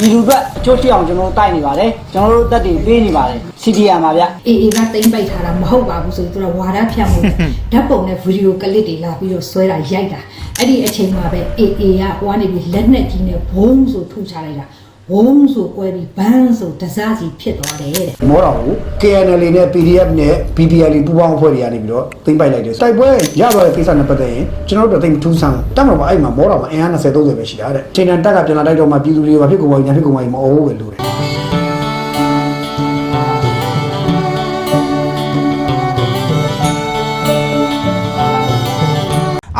ပြည်သူအတွက်အကျိုးရှိအောင်ကျွန်တော်တို့တိုက်နေပါတယ်ကျွန်တော်တို့တက်တွေပေးနေပါတယ် CDR မှာဗျအေအေကတိမ့်ပိုက်ထားတာမဟုတ်ပါဘူးဆိုပြီးသူကဝါဒဖြန့်မှုနဲ့ဓာတ်ပုံနဲ့ဗီဒီယိုကလစ်တွေလာပြီးတော့ဆွဲတာရိုက်တာအဲ့ဒီအချိန်မှာပဲအေအေကဟိုကနေပြီးလက်နဲ့ကြီးနဲ့ဘုံဆိုထုချလိုက်တာ ဘုံဆိုကွဲပြီးဘန်းဆိုတစားစီဖြစ်သွားတယ်တဲ့မောတော်ကို KNL နဲ့ PDF နဲ့ BPL ပူးပေါင်းအဖွဲ့တွေကနေပြီးတော့သိမ့်ပိုက်လိုက်တယ်တိုက်ပွဲရသွားတဲ့ကိစ္စနဲ့ပတ်သက်ရင်ကျွန်တော်တို့သိမ့်ထူးဆန်းတက်မှာပါအဲ့မှာမောတော်မှာအင်အား20 30ပဲရှိတာတဲ့ချိန်တန်တက်ကပြန်လာတိုက်တော့မှပြည်သူတွေဘာဖြစ်ကုန်ပါ့ညာဖြစ်ကုန်ပါ့မအောဘူးပဲလို့တယ်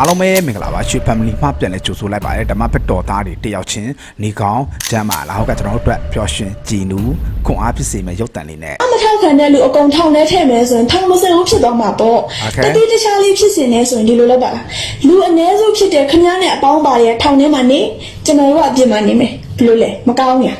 အားလုံးပဲမင်္ဂလာပါရွှေ family မှပြန်လဲကြိုဆိုလိုက်ပါတယ်ဓမ္မဘက်တော်သားတွေတယောက်ချင်းနေကောင်းကျမ်းမာလာဟုတ်ကကျွန်တော်တို့အတွက်ပျော်ရွှင်ကြည်နူးခွန်အားဖြစ်စေမယ့်ရုပ်တံလေးနဲ့ အမထောက်ခံတဲ့လူအကုန်ထောင်ထဲထည့်မယ်ဆိုရင်ထောင်မစင်ဘူးဖြစ်သွားမှာပေါ့ Okay. တတိတခြားလေးဖြစ်စင်နေဆိုရင်ဒီလိုလုပ်ပါလားလူအ ਨੇ စုဖြစ်တဲ့ခမည်းနဲ့အပေါင်းပါရဲ့ထောင်ထဲမှာနေကျွန်တော်တို့ကအပြင်မှာနေမယ်ဘယ်လိုလဲမကောင်းညာ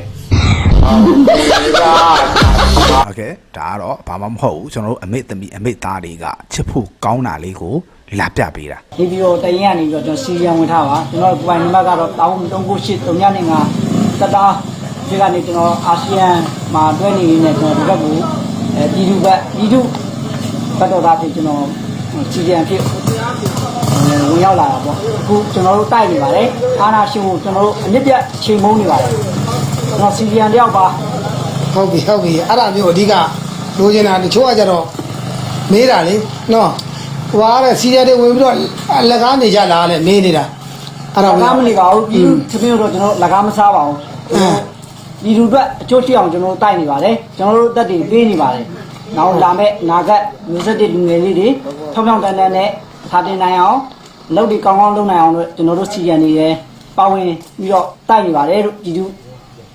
โอเคဒါကတော့ဘာမှမဟုတ်ဘူးကျွန်တော်တို့အမေသမီးအမေသားတွေကချစ်ဖို့ကောင်းတာလေးကို လာပြပေးတာဒီဗီဒီယိုတရင်ကနေပြီးတော့ကျွန်တော် CDR ဝင်ထားပါကျွန်တော်ပိုင်နံပါတ်ကတော့1398 395တတာဒီကနေကျွန်တော်အာဆီယံမှာတွဲနေနေနဲ့ကျွန်တော်ဒီဘက်ကိုအဲပြည်သူဘက်ပြည်သူဘက်တော်သားဖြစ်ကျွန်တော် CDR ဖြစ်ဝင်ရောက်လာတာပေါ့အခုကျွန်တော်တို့တိုက်နေပါတယ်အာနာရှင်ကိုကျွန်တော်တို့အမြင့်ပြတ်ချိန်မုန်းနေပါတယ်ကျွန်တော် CDR တယောက်ပါဟုတ်ပြီဟုတ်ပြီအဲ့ဒါမျိုးအဓိကလိုချင်တာတချို့ကကြတော့မေးတာလေနော် ဟွာတဲ့စီးရဲတွေဝင်ပြီးတော့လက်ကားနေကြလားလေမေးနေတာအဲ့ဒါလကားမနေပါဘူးပြည်သူသမီးတို့တော့ကျွန်တော်လကားမစားပါဘူးပြည်သူအတွက်အကျိုးရှိအောင်ကျွန်တော်တို့တိုက်နေပါတယ်ကျွန်တော်တို့တက်တွေပေးနေပါတယ်နောက်လာမဲ့နာဂတ်မျိုးဆက်တွေလူငယ်လေးတွေထောက်ထောက်တန်းတန်းနဲ့သာတင်နိုင်အောင်လုပ်တွေကောင်းကောင်းလုပ်နိုင်အောင်လို့ကျွန်တော်တို့စီရန်နေရဲပါဝင်ပြီးတော့တိုက်နေပါတယ်လို့ပြည်သူ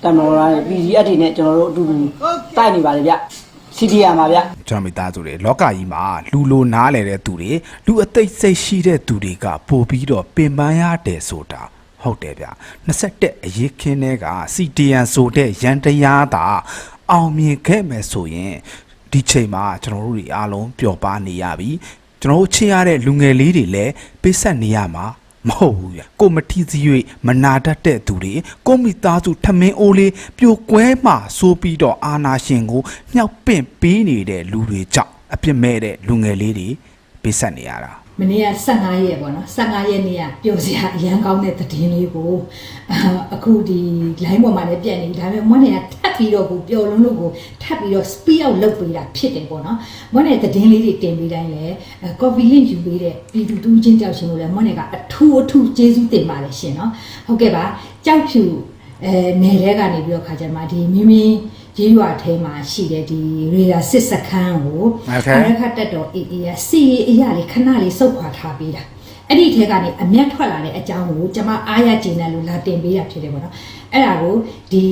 တမန်တော်ရဲ့ PDF တွေနဲ့ကျွန်တော်တို့အတူတူတိုက်နေပါတယ်ဗျ CDR မှာဗျကျွန်တော်မိသားစုတွေလောကကြီးမှာလူလိုနားလဲတဲ့သူတွေလူအသိစိတ်ရှိတဲ့သူတွေကပို့ပြီးတော့ပင်ပန်းရတယ်ဆိုတာဟုတ်တယ်ဗျ21အရေးခင်းတဲ့က CDN ဆိုတဲ့ရန်တရားသာအောင်မြင်ခဲ့မယ်ဆိုရင်ဒီချိန်မှာကျွန်တော်တို့တွေအားလုံးပျော်ပါနေရပြီကျွန်တော်တို့ချစ်ရတဲ့လူငယ်လေးတွေလည်းပေးဆက်နေရမှာ မဟုတ်ဘူးဗျကိုမထီစီ၍မနာတတ်တဲ့သူတွေကိုမိသားစုထမင်းအိုးလေးပြိုကွဲမှဆိုးပြီးတော့အာနာရှင်ကိုမြှောက်ပင့်ပေးနေတဲ့လူတွေကြောင့်အပြစ်မဲ့တဲ့လူငယ်လေးတွေပေးဆက်နေရတာမနေ့က15ရက်ပေါ့နော်15ရက်နေ့ကပျော်စရာအရန်ကောင်းတဲ့သတင်းလေးကိုအာအခုဒီ line ပေါ်မှာလည်းပြတ်နေပြီဒါပေမဲ့မွန်းနေကထ ပ်ပြီးတော့ကိုပျော်လုံးလို့ကိုထပ်ပြီးတော့ speed out လုပ်ပေးတာဖြစ်တယ်ပေါ့နော်မွန်းနေတဲ့သတင်းလေးတွေတင်ပေးတိုင်းလည်း coffee link ယူပေးတဲ့ပြည်သူတူးချင်းကြောက်ရှင်လို့လည်းမွန်းနေကအထူးအထူးကျေးဇူးတင်ပါတယ်ရှင်နော်ဟုတ်ကဲ့ပါကြောက်ဖြူအဲနယ်ထဲကနေပြီးတော့ခါကြမှာဒီမင်းမင်းရေးရွာထဲမှာရှိတဲ့ဒီရေဒါစစ်စခန်းကို Okay. အာရခတက်တော်အေးအေးရစီအေးအရာလေးခဏလေးစုပ်ခွာထားပေးတာ အဲ့ဒီထဲကနေအမျက်ထွက်လာတဲ့အကြောင်းကိုကျွန်မအားရကျင်တယ်လို့လာတင်ပေးတာဖြစ်တယ်ပေါ့နော်အဲ့ဒါကိုဒီ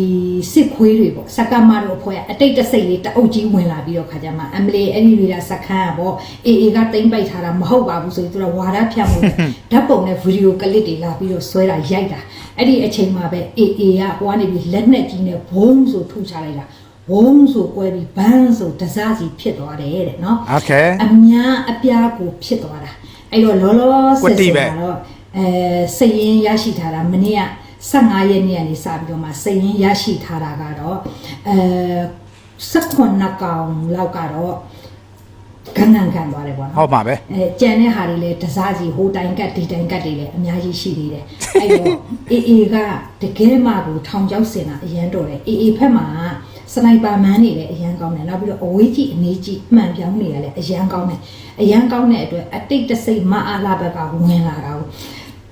စစ်ခွေးတွေပေါ့စကမတို့အဖွဲ့ကအတိတ်တဆိတ်လေးတအုပ်ကြီးဝင်လာပြီးတော့ခါကြမှာအမလီအဲ့ဒီတွေကစခန်းอ่ะပေါ့အေးအေးကတိမ့်ပိုက်ထားတာမဟုတ်ပါဘူးဆိုပြီးသူကဝါဒဖြန့်မှုနဲ့ဓာတ်ပုံနဲ့ဗီဒီယိုကလစ်တွေလာပြီးတော့ဆွဲတာရိုက်တာအဲ့ဒီအချိန်မှာပဲအေးအေးကဟိုကနေပြီးလက်နဲ့ကြီးနဲ့ဘုံဆိုထုချလိုက်တာဘုံဆိုကွဲပြီးဘန်းဆိုတစားစီဖြစ်သွားတယ်တဲ့နော် โอเค အများအပြားကိုဖြစ်သွားတာ အဲ့တော့လောလောဆကွယ်တိဆယ်ပဲကတော့အဲစည်ရင်ရရှိထားတာမနေ့က15ရက်နေ့ကနေစပြီးတော့မှစည်ရင်ရရှိထားတာကတော့အဲ18ကောင်လောက်ကတော့ခန်းခန်းခံသွားတယ်ပေါ့နော်ဟုတ်ပါပဲအဲကြံတဲ့ဟာတွေလည်းတစားစီဟိုတိုင်ကတ်ဒီတိုင်ကတ်တွေလည်းအများကြီးရှိသေးတယ်အဲ့တော့အေအေကတကယ်မှကိုထောင်ချောက်စင်တာအရန်တော်တယ်အေအေဖက်မှာ စနိုက်ပါမန်တွေလည်းအရန်ကောင်းတယ်နောက်ပြီးတော့အဝေးကြီးအနေကြီးမှန်ပြောင်းနေရလည်းအရန်ကောင်းတယ်အရန်ကောင်းတဲ့အတွက်အတိတ်တစိမ့်မအားလာဘက်ကဝင်လာတာကို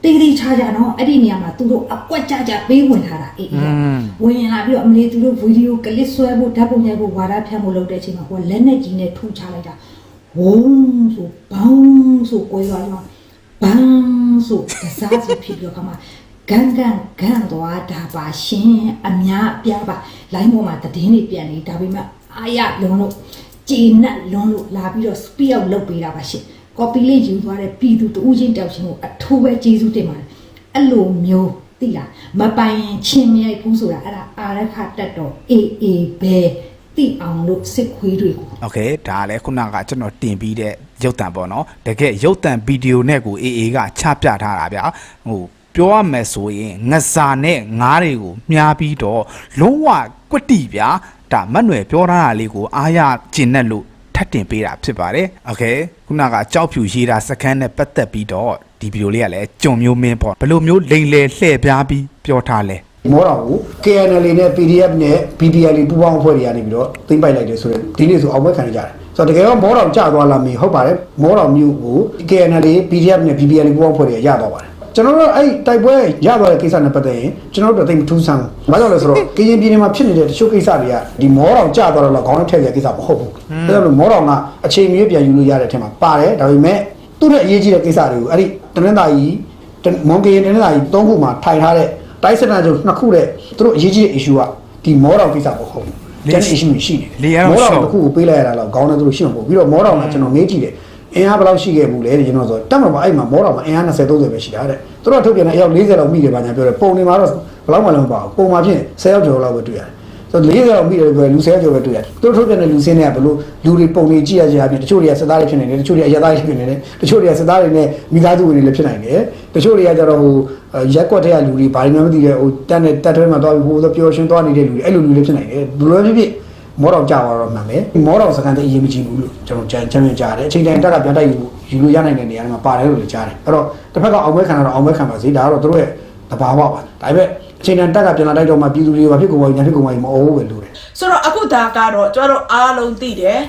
တေးသေးချာချာနော်အဲ့ဒီနေရာမှာသူတို့အကွက်ကြကြပေးဝင်ထားတာအေးအေးကဝင်လာပြီးတော့အမလေးသူတို့ဗီဒီယိုကလစ်ဆွဲဖို့ဓာတ်ပုံရိုက်ဖို့ဝါဒဖြန့်ဖို့လုပ်တဲ့အချိန်မှာကိုကလက်နဲ့ကြီးနဲ့ထူချလိုက်တာဝုန်းဆိုဘောင်းဆိုကိုရွာရွာဘန်းဆိုတစားစီဖြစ်ပြီးတော့ခါမှာ ဂန်ဂန်ဂန်သွားတာပါရှင်အများအပြားပါလိုင်းပေါ်မှာသတင်းတွေပြန်နေဒါပေမဲ့အာရလုံးလို့ဂျင်းနဲ့လုံးလို့လာပြီးတော့ speed out လုပ်ပေးတာပါရှင် copy လေးယူသွားတဲ့ပြည်သူတူးချင်းတောက်ချင်းကိုအထူးပဲကျေးဇူးတင်ပါတယ်အဲ့လိုမျိုးသိလားမပိုင်ရင်ချင်းမြိုက်ဘူးဆိုတာအဲ့ဒါအာရခတက်တော့အေးအေးပဲသိအောင်လို့စစ်ခွေးတွေကို โอเคဒါလည်းခုနကကျွန်တော်တင်ပြီးတဲ့ရုပ်တံပေါ့နော်တကယ်ရုပ်တံဗီဒီယိုနဲ့ကိုအေးအေးကချပြထားတာဗျာဟို ပြောရမယ်ဆိုရင်ငစာနဲ့ငားတွေကိုမြားပြီးတော့လုံးဝကွတ်တိဗျာဒါမတ်နွယ်ပြောထားတာလေးကိုအားရကျင်နဲ့လို့ထပ်တင်ပေးတာဖြစ်ပါတယ်။ Okay ခုနကကြောက်ဖြူရေးတာစကန်းနဲ့ပတ်သက်ပြီးတော့ဒီဗီဒီယိုလေးကလည်းကြုံမျိုးမင်းပေါ့ဘလို့မျိုးလိန်လေလှည့်ပြားပြီးပြောထားလဲမောတော်ကို KNL နဲ့ PDF နဲ့ PPL ပူးပေါင်းအဖွဲ့တွေကနေပြီးတော့သိမ့်ပိုက်လိုက်တယ်ဆိုတော့ဒီနေ့ဆိုအောင်ပွဲခံကြတယ်ဆိုတော့တကယ်တော့မောတော်ကြာသွားလာမင်းဟုတ်ပါတယ်မောတော်မျိုးကို KNL PDF နဲ့ PPL ပူးပေါင်းအဖွဲ့တွေကရသွားပါတယ် ကျွန်တော်တို့အဲ့တိုက်ပွဲရသွားတဲ့ကိစ္စနဲ့ပတ်သက်ရင်ကျွန်တော်တို့သိမထူးဆန်းဘူး။ဘာကြောင့်လဲဆိုတော့ကရင်ပြည်နယ်မှာဖြစ်နေတဲ့တချို့ကိစ္စတွေကဒီမောတော်ကျသွားတော့ခေါင်းနဲ့ထည့်ရတဲ့ကိစ္စမဟုတ်ဘူး။ဒါကြောင့်လို့မောတော်ကအချိန်မီပြန်ယူလို့ရတဲ့အထက်မှာပါတယ်ဒါပေမဲ့သူ့ရဲ့အရေးကြီးတဲ့ကိစ္စတွေကိုအဲ့ဒီတနင်္သာရီမွန်ကရင်တနင်္သာရီ၃ခုမှာထိုင်ထားတဲ့တိုက်စတန်ချုပ်နှစ်ခုတဲ့သူတို့အရေးကြီးတဲ့ issue ကဒီမောတော်ကိစ္စမဟုတ်ဘူး။ကျန်တဲ့ issue တွေရှိနေတယ်လေယာဉ်တော့မောရှော့တော်တစ်ခုကိုပေးလိုက်ရတာတော့ခေါင်းနဲ့သူတို့ရှင်းမဟုတ်ဘူးပြီးတော့မောတော်ကကျွန်တော်မေးကြည့်တယ် အင်အားဘယ်လောက်ရှိခဲ့ဘူးလဲတဲ့ကျွန်တော်ဆိုတက်မှာပါအဲ့မှာမောတော်မှာအင်အား20 30ပဲရှိတာတဲ့သူတို့ကထုတ်ပြန်တဲ့အယောက်40လောက်မိတယ်ပါညာပြောတယ်ပုံနေမှာတော့ဘယ်လောက်မှလည်းမပါဘူးပုံမှာဖြင့်10ယောက်ကျော်လောက်ပဲတွေ့ရတယ်ဆိုတော့40လောက်မိတယ်ပြောလူ10ယောက်ကျော်ပဲတွေ့ရတယ်သူတို့ထုတ်ပြန်တဲ့လူစင်းတွေကဘလို့လူတွေပုံနေကြည့်ရကြအပြင်တချို့တွေကစသားတွေဖြစ်နေတယ်တချို့တွေအရသားတွေဖြစ်နေတယ်တချို့တွေကစသားတွေနဲ့မိသားစုဝင်တွေလည်းဖြစ်နိုင်တယ်တချို့တွေကကျတော့ဟိုရက်ကွက်တဲ့လူတွေဘာတွေမှမသိတဲ့ဟိုတက်နဲ့တက်ထဲမှာသွားပြီးဟိုဆိုပျော်ရွှင်သွားနေတဲ့လူတွေအဲ့လိုလူတွေဖြစ်နိုင်တယ်ဘယ်လိုဖြစ်ဖြစ် မောတော်ကြာသွားတော့မှန်မယ်မောတော်စကန်တဲ့အရေးမကြီးဘူးလို့ကျွန်တော်ကြံချမ်းမြင်ကြားတယ်အချိန်တိုင်းတက်ကပြန်တိုက်ယူယူလို့ရနိုင်တဲ့နေရာတွေမှာပါတယ်လို့လည်းကြားတယ်အဲ့တော့တစ်ဖက်ကအောင်ပွဲခံတော့အောင်ပွဲခံပါစေဒါကတော့သူတို့ရဲ့တဘာဝပါဒါပေမဲ့အချိန်တိုင်းတက်ကပြန်လာတိုက်တော့မှပြည်သူတွေဘာဖြစ်ကုန်ပါညာဖြစ်ကုန်ပါမအိုးပဲလို့တယ်ဆိုတော့အခုဒါကတော့ကျွန်တော်တို့အားလုံးသိတယ်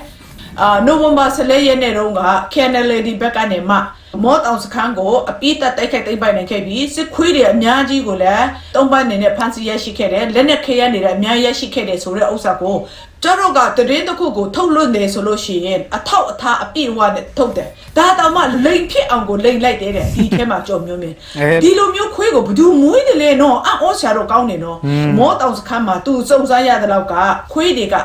အာနိုဝင်ဘာ14ရက်နေ့တုန်းက KNLD ဘက်ကနေမှမော့တောင်စခန်းကိုအပိတက်တိုက်ခိုက်သိမ်းပိုက်နိုင်ခဲ့ပြီးစစ်ခွေးတွေအများကြီးကိုလည်းတုံးပိုင်းနေနဲ့ဖမ်းဆီးရရှိခဲ့တယ်လက်နက်ခဲရနေတဲ့အများကြီးရရှိခဲ့တယ်ဆိုတဲ့ဥစ္စာကိုကျွန်တော်ကတရင်တစ်ခုကိုထုတ်လွှင့်နေဆိုလို့ရှိရင်အထောက်အထားအပြည့်အဝနဲ့ထုတ်တယ်ဒါတောင်မှလိန်ဖြစ်အောင်ကိုလိန်လိုက်တယ်တဲ့ဒီထဲမှာကြော်မျိုးမြင်အဲဒီလိုမျိုးခွေးကိုဘယ်သူမွေးတယ်လဲနော်အော်ဆရာတော့ကောင်းနေနော်မောတောင်စခန်းမှာသူစုံစမ်းရတဲ့လောက်ကခွေးတွေက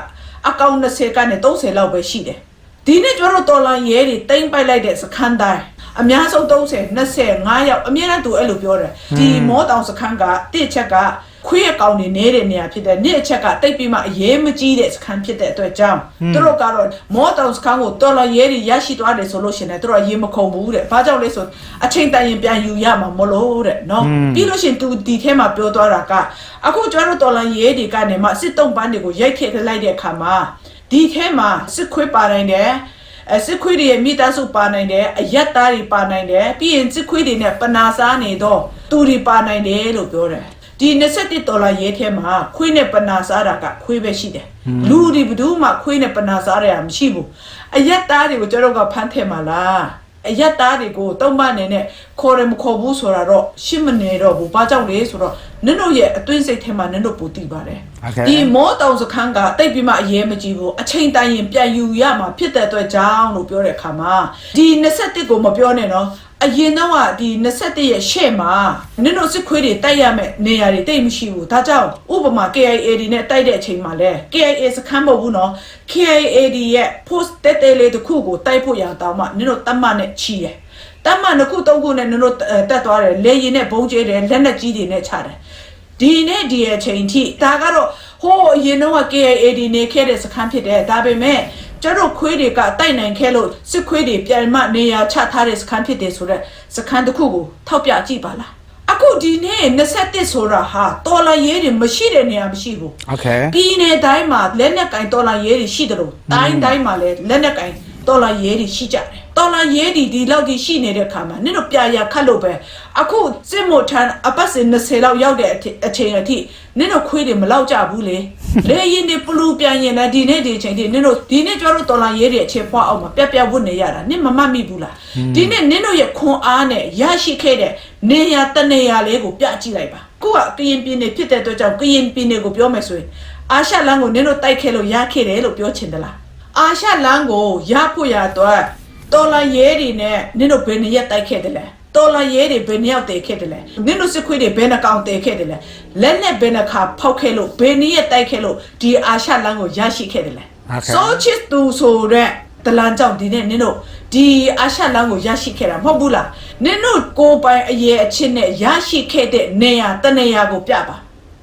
အကောင့်20ကနေ30လောက်ပဲရှိတယ်ဒီနေ့ကျွန်တော်တို့တော်လန်ရဲတွေတိမ့်ပိုက်လိုက်တဲ့စခန်းတိုင်း အများဆုံး30 25ရောက်အများနဲ့သူအဲ့လိုပြောတယ်ဒီမောတောင်စခန်းကတစ်ချက်ကခွေးအကောင်တွေနေတဲ့နေရာဖြစ်တဲ့နေ့အချက်ကတိတ်ပြီးမှအရေးမကြီးတဲ့စခန်းဖြစ်တဲ့အတွက်ကြောင့်သူတို့ကတော့မောတောင်စခန်းကိုတော်လန်ရဲတွေရရှိသွားတယ်ဆိုလို့ရှရင်လည်းသူတို့အရေးမခုံဘူးတဲ့ဘာကြောင့်လဲဆိုအချိန်တန်ရင်ပြန်ယူရမှာမလို့တဲ့နော်ပြီးလို့ရှရင်သူဒီထဲမှာပြောသွားတာကအခုကျွန်တော်တို့တော်လန်ရဲတွေကနေမှစစ်တုံးပန်းတွေကိုရိုက်ခစ်လိုက်တဲ့အခါမှာဒီထဲမှာစစ်ခွေးပါနိုင်တယ် အဲစစ်ခွေးတွေရဲ့မိသားစုပါနိုင်တယ်အယက်သားတွေပါနိုင်တယ်ပြီးရင်စစ်ခွေးတွေနဲ့ပနာစားနေတော့သူတွေပါနိုင်တယ်လို့ပြောတယ်ဒီ21ဒေါ်လာရဲထဲမှာခွေးနဲ့ပနာစားတာကခွေးပဲရှိတယ်လူတွေဘယ်သူမှခွေးနဲ့ပနာစားရတာမရှိဘူးအယက်သားတွေကိုကျွန်တော်ကဖမ်းထည့်မှာလားအယက်သားတွေကိုတုံးမနေနဲ့ ခေါ်ရမခေါ်ဘူးဆိုတာတော့ရှင်းမနေတော့ဘူးဘာကြောင့်လဲဆိုတော့နင်တို့ရဲ့အတွင်းစိတ်ထဲမှာနင်တို့ပူတည်ပါတယ် Okay. ဒီမောတောင်စခန်းကတိတ်ပြီးမှအရေးမကြီးဘူးအချိန်တိုင်ရင်ပြန်ယူရမှာဖြစ်တဲ့အတွက်ကြောင့်လို့ပြောတဲ့အခါမှာဒီ21ကိုမပြောနဲ့နော်အရင်တော့ကဒီ21ရဲ့ရှေ့မှာနင်တို့စစ်ခွေးတွေတိုက်ရမယ်နေရာတွေတိတ်မရှိဘူးဒါကြောင့်ဥပမာ KIA တွေနဲ့တိုက်တဲ့အချိန်မှာလဲ KIA စခန်းမဟုတ်ဘူးနော် KIA တွေရဲ့ post တဲတဲလေးတစ်ခုကိုတိုက်ဖို့ရအောင်မှနင်တို့တတ်မှတ်နဲ့ချီတယ် တမန်နှစ်ခုသုံးခုနဲ့နင်တို့တက်သွားတယ်လေရင်နဲ့ဘုံကျဲတယ်လက်နဲ့ကြီးတွေနဲ့ချတယ်ဒီနေ့ဒီအချိန်ထိဒါကတော့ဟိုးအရင်တော့ KAAD နေခဲ့တဲ့စခန်းဖြစ်တယ်ဒါပေမဲ့ကျတို့ခွေးတွေကတိုက်နိုင်ခဲ့လို့စစ်ခွေးတွေပြန်မနေရာချထားတဲ့စခန်းဖြစ်တယ်ဆိုတော့စခန်းတစ်ခုကိုထောက်ပြကြည့်ပါလားအခုဒီနေ့21ဆိုတာဟာတော်လာရေးတွေမရှိတဲ့နေရာမရှိဘူး။ Okay ။ပြည်နယ်တိုင်းမှာလက်နက်ကင်တော်လာရေးတွေရှိတယ်လို့တိုင်းတိုင်းမှာလည်းလက်နက်ကင် တော်လာရဲတွေရှိကြတယ်တော်လာရဲတွေဒီလောက်ကြီးရှိနေတဲ့ခါမှာနင်တို့ပြရာခတ်လို့ပဲအခုစစ်မို့ထန်အပတ်စဉ်20လောက်ရောက်တဲ့အထိအချိန်အထိနင်တို့ခွေးတွေမလောက်ကြဘူးလေလေရင်တွေပလူပြန်ရင်လည်းဒီနေ့ဒီအချိန်ထိနင်တို့ဒီနေ့ကျတော့တော်လာရဲတွေအခြေဖွားအောင်မှာပြက်ပြက်ဝတ်နေရတာနင်မမတ်မိဘူးလားဒီနေ့နင်တို့ရဲ့ခွန်အားနဲ့ရရှိခဲ့တဲ့နေရတနေရလေးကိုပြကြည့်လိုက်ပါကိုကကရင်ပြည်နယ်ဖြစ်တဲ့အတွက်ကြောင့်ကရင်ပြည်နယ်ကိုပြောမယ်ဆိုရင်အာရှလမ်းကိုနင်တို့တိုက်ခဲ့လို့ရခဲ့တယ်လို့ပြောချင်သလား အာရှလမ်းကိုရဖို့ရတော့တော်လာရဲတွေနဲ့နင်တို့ဘယ်နှစ်ရက်တိုက်ခဲ့တယ်လဲတော်လာရဲတွေဘယ်နှစ်ယောက်တည်ခဲ့တယ်လဲနင်တို့စစ်ခွေးတွေဘယ်နှကောင်တည်ခဲ့တယ်လဲလက်နဲ့ဘယ်နှခါဖောက်ခဲ့လို့ဘယ်နှစ်ရက်တိုက်ခဲ့လို့ဒီအာရှလမ်းကိုရရှိခဲ့တယ်လဲ Okay. စောချစ်သူဆိုတဲ့တလန်ကြောင့်ဒီနေ့နင်တို့ဒီအာရှလမ်းကိုရရှိခဲ့တာမဟုတ်ဘူးလားနင်တို့ကိုယ်ပိုင်အရေးအချင်းနဲ့ရရှိခဲ့တဲ့နေရာတနေရာကိုပြပါ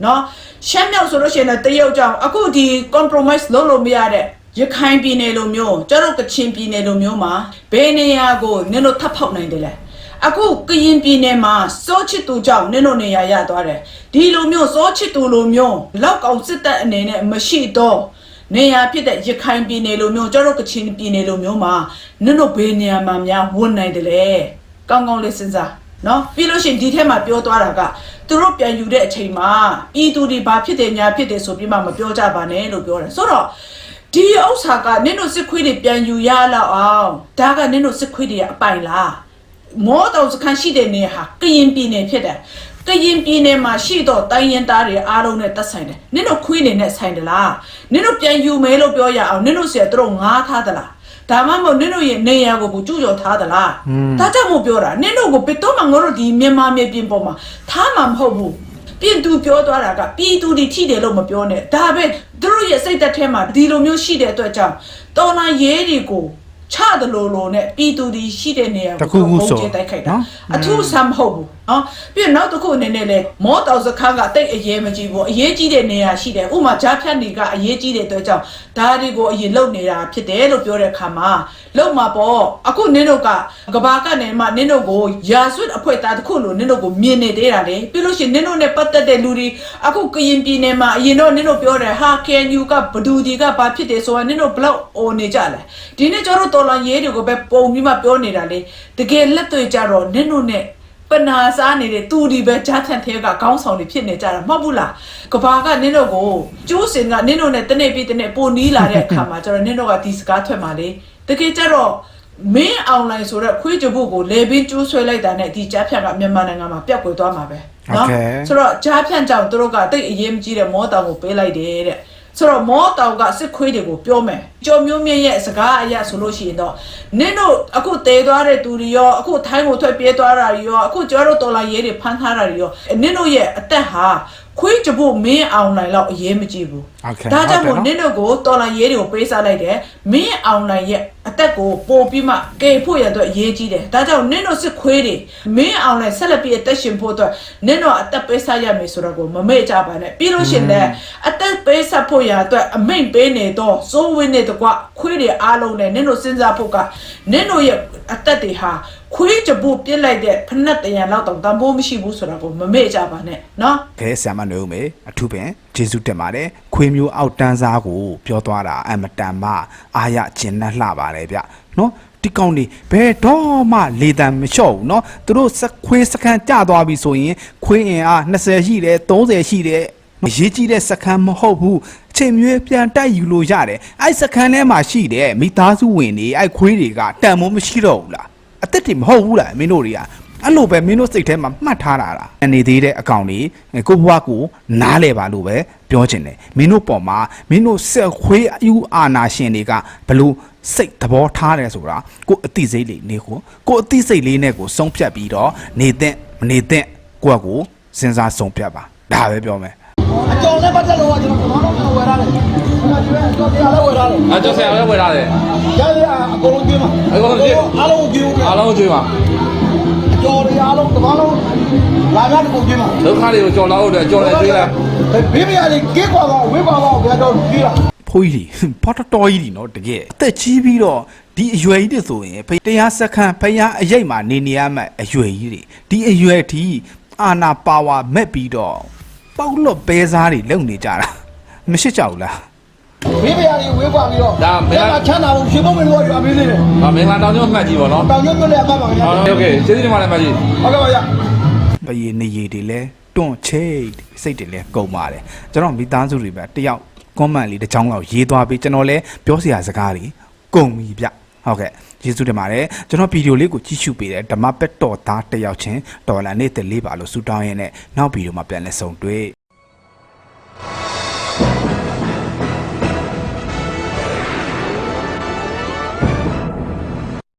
နော်ရှမ်းမြောက်ဆိုလို့ရှိရင်လည်းတရုတ်ကြောင့်အခုဒီ compromise လုပ်လို့မရတဲ့ ရခိုင်ပြည်နယ်လိုမျိုးကျတော့ကချင်ပြည်နယ်လိုမျိုးမှာဘယ်နေရာကိုနင်တို့ထပ်ဖောက်နိုင်တယ်လဲအခုကရင်ပြည်နယ်မှာစောချစ်သူကြောင့်နင်းတို့နေရရသွားတယ်ဒီလိုမျိုးစောချစ်သူလိုမျိုးလောက်ကောင်စစ်တပ်အနေနဲ့မရှိတော့နေရဖြစ်တဲ့ရခိုင်ပြည်နယ်လိုမျိုးကျတော့ကချင်ပြည်နယ်လိုမျိုးမှာနင်းတို့ဘယ်နေရာမှာများဝန်နိုင်တယ်လဲကောင်းကောင်းလေးစဉ်းစားနော်ပြီးလို့ရှိရင်ဒီထဲမှာပြောသွားတာကသူတို့ပြန်ယူတဲ့အချိန်မှာပြည်သူတွေဘာဖြစ်တယ်ညာဖြစ်တယ်ဆိုပြီးမှမပြောကြပါနဲ့လို့ပြောတယ်ဆိုတော့ ဒီဥစ္စာကနင်တို့စစ်ခွေးတွေပြန်ယူရလောက်အောင်ဒါကနင်တို့စစ်ခွေးတွေရဲ့အပိုင်လားမောတော်စခန်းရှိတဲ့နေရာဟာကရင်ပြည်နယ်ဖြစ်တယ်ကရင်ပြည်နယ်မှာရှိတော့တိုင်းရင်သားတွေအားလုံးနဲ့တက်ဆိုင်တယ်နင်တို့ခွေးနေနဲ့ဆိုင်တယ်လားနင်တို့ပြန်ယူမဲလို့ပြောရအောင်နင်တို့စီကသူတို့ငားထားသလားဒါမှမဟုတ်နင်တို့ရဲ့နေရာကိုကိုကျူးကျော်ထားသလားဒါကြောင့်မို့ပြောတာနင်တို့ကိုဘယ်တော့မှငါတို့ဒီမြန်မာမြေပြင်ပေါ်မှာထားမှာမဟုတ်ဘူး ပြင်သူပြောသွားတာကပြည်သူတွေထိတယ်လို့မပြောနဲ့ဒါပဲသူတို့ရဲ့စိတ်သက်ထဲမှာဒီလိုမျိုးရှိတဲ့အတွက်ကြောင့်တော်လာရဲတွေကိုချတယ်လို့လို့နဲ့ပြည်သူတွေရှိတဲ့နေရာတစ်ခုခုဆိုပုံကျဲတိုက်ခိုက်တာနော်အထူးဆမ်းမဟုတ်ဘူး နော်ပြီးတော့နောက်တစ်ခုအနေနဲ့လဲမောတော်စခန်းကတိတ်အရေးမကြီးဘူးအရေးကြီးတဲ့နေရာရှိတယ်ဥပမာဂျားဖြတ်နေကအရေးကြီးတဲ့အတွက်ကြောင့်ဒါတွေကိုအရင်လုံနေတာဖြစ်တယ်လို့ပြောတဲ့အခါမှာလုံမှာပေါ့အခုနင်းတို့ကကဘာကနေမှနင်းတို့ကိုရာဆွတ်အဖွဲ့သားတစ်ခုလို့နင်းတို့ကိုမြင်နေသေးတာလေပြီးလို့ရှိရင်နင်းတို့နဲ့ပတ်သက်တဲ့လူတွေအခုကရင်ပြည်နယ်မှာအရင်တော့နင်းတို့ပြောတယ်ဟာ KNU ကဘဒူဒီကဘာဖြစ်တယ်ဆိုတာနင်းတို့ဘလောက်အိုနေကြလဲဒီနေ့ကျတော့တော်လန်ရေးတွေကိုပဲပုံပြီးမှပြောနေတာလေတကယ်လက်တွေ့ကြတော့နင်းတို့နဲ့ ပနာစားနေတဲ့သူဒီပဲဂျာထန်သေးကခေါင်းဆောင်တွေဖြစ်နေကြတာမဟုတ်ဘူးလားကဘာကနင်းတို့ကိုကျိုးစင်ကနင်းတို့နဲ့တနေ့ပြီးတနေ့ပိုနီးလာတဲ့အခါမှာကျတော့နင်းတို့ကဒီစကားထွက်มาလေတကယ်ကြတော့မင်းအွန်လိုင်းဆိုတော့ခွေးကြဖို့ကိုလေဘင်းကျိုးဆွဲလိုက်တာနဲ့ဒီကြားဖြတ်ကမြန်မာနိုင်ငံမှာပျောက်ကွယ်သွားမှာပဲနော် Okay. ဆိုတော့ကြားဖြတ်ကြောင့်သူတို့ကတိတ်အရေးမကြီးတဲ့မောတောင်ကိုပေးလိုက်တယ်တဲ့ ဆိုတော့မောတောင်ကစစ်ခွေးတွေကိုပြောမယ်ကြော်မျိုးမြင့်ရဲ့စကားအရဆိုလို့ရှိရင်တော့နင်းတို့အခုတေသွားတဲ့သူတွေရောအခုထိုင်းကိုထွက်ပြေးသွားတာတွေရောအခုကျော်တို့တော်လာရေးတွေဖမ်းထားတာတွေရောနင်းတို့ရဲ့အသက်ဟာခွေးကြဖို့မင်းအောင်နိုင်လောက်အရေးမကြီးဘူး Okay, ဒါကြောင့်ဟုတ်မို့တယ်နော်နင်းတို့ကိုတော်လာရေးတွေကိုပေးစားလိုက်တယ်မင်းအောင်နိုင်ရဲ့ အသက်ကိုပို့ပြီးမှကယ်ဖို့ရတော့အရေးကြီးတယ်ဒါကြောင့်နင်းတို့စစ်ခွေးတွေမင်းအောင်နိုင်ဆက်လက်ပြီးအသက်ရှင်ဖို့အတွက်နင်းတို့အသက်ပေးစားရမယ်ဆိုတော့ကိုမမေ့ကြပါနဲ့ပြီးလို့ရှရင်လည်းအသက်ပေးစားဖို့ရအတွက်အမိန့်ပေးနေတော့စိုးဝင်းနေတကွခွေးတွေအားလုံးနဲ့နင်းတို့စဉ်းစားဖို့ကနင်းတို့ရဲ့အသက်တွေဟာခွေးကြဖို့ပြစ်လိုက်တဲ့ဖနက်တရံလောက်တောင်တန်ဖိုးမရှိဘူးဆိုတော့ကိုမမေ့ကြပါနဲ့နော်ခဲဆံမနေဦးမေအထူးပင် ဂျေစုတက်ပါတယ်ခွေမျိုးအောက်တန်းစားကိုပြောသွားတာအမတန်မှအာရကျင်နဲ့လှပါတယ်ဗျနော်ဒီကောင်တွေဘယ်တော့မှလေတံမလျှော့ဘူးနော်သူတို့စခွေးစခန်းကျသွားပြီဆိုရင်ခွေးအင်အား20ရှိတယ်30ရှိတယ်နော်ရေးကြည့်တဲ့စခန်းမဟုတ်ဘူးအချိန်မြဲပြန်တိုက်ယူလို့ရတယ်အဲ့စခန်းထဲမှာရှိတယ်မိသားစုဝင်တွေအဲ့ခွေးတွေကတန်မိုးမရှိတော့ဘူးလားအသက်တွေမဟုတ်ဘူးလားမင်းတို့တွေက အဲ့လိုပဲမင်းတို့စိတ်ထဲမှာမှတ်ထားတာလားအနေသေးတဲ့အကောင်လေးကိုဘွားကိုနားလဲပါလို့ပဲပြောချင်တယ်မင်းတို့ပေါ်မှာမင်းတို့ဆက်ခွေးအယူအာနာရှင်တွေကဘလို့စိတ်သဘောထားတယ်ဆိုတာကိုအတိစိတ်လေးနေကိုကိုအတိစိတ်လေးနဲ့ကိုဆုံးဖြတ်ပြီးတော့နေတဲ့မနေတဲ့ကိုယ့်ကိုစဉ်းစားဆုံးဖြတ်ပါဒါပဲပြောမယ်အကြောင်းနဲ့ပတ်သက်လို့ကကျွန်တော်ဘာမှမဝယ်ရတယ်ကျွန်တော်ဒီကအကြောင်းတရားလည်းဝယ်ရတယ်အကျော်ဆရာလည်းဝယ်ထားတယ်ရရအကုန်လုံးကြည့်မှာအကုန်လုံးကြည့်အားလုံးကြည့်ဦးအားလုံးကြွေးပါအ ကျော်တွေအားလုံးတဘာလုံးလာကြတယ်ကိုကြည့်မှာဒုက္ခတွေကိုကြော်လာဖို့အတွက်ကြော်လည်းကြွေးလိုက်ဘေးမရလေးကေးကွာပါဝေးပါပါဘယ်တော့ကြည့်လားဖိုးကြီးတွေပေါ်တော်တော်ကြီးတွေနော်တကယ်အသက်ကြီးပြီးတော့ဒီအရွယ်ကြီးတွေဆိုရင်ဖတရားစခန်းဖရားအရိတ်မှာနေနေရမှအရွယ်ကြီးတွေဒီအရွယ်ထီအာနာပါဝါမက်ပြီးတော့ပေါက်လွတ်ပဲစားတွေလုံနေကြတာမရှိကြဘူးလား ဘေးမရလေးဝေးကွာပြီးတော့ချမ်းသာဖို့ရှင်မမင်းတို့ကရွာပေးနေတယ်။ဟာမင်္ဂလာတောင်ကျွန်းမှတ်ကြည့်ပါနော်တောင်ကျွန်းမြို့လည်းအမှတ်ပါခင်ဗျာ။ဟုတ်ကဲ့ကျေးဇူးတင်ပါတယ်မကြီး ဟုတ်ကဲ့ပါဗျာပရေနေရည်တွေလဲတွန့်ချိတ်စိတ်တွေလဲကုန်ပါတယ်ကျွန်တော်မိသားစုတွေပဲတယောက် comment လေးတစ်ချောင်းလောက်ရေးသွားပြီးကျွန်တော်လဲပြောစရာစကားတွေကုန်ပြီဗျဟုတ်ကဲ့ကျေးဇူးတင်ပါတယ်ကျွန်တော်ဗီဒီယိုလေးကိုကြည့်ရှုပေးတယ်ဓမ္မပက်တော်သားတစ်ယောက်ချင်းဒေါ်လာနဲ့တလေးပါလို့ဆူတောင်းရင်းနဲ့နောက်ဗီဒီယိုမှာပြန်လဲဆုံတွေ့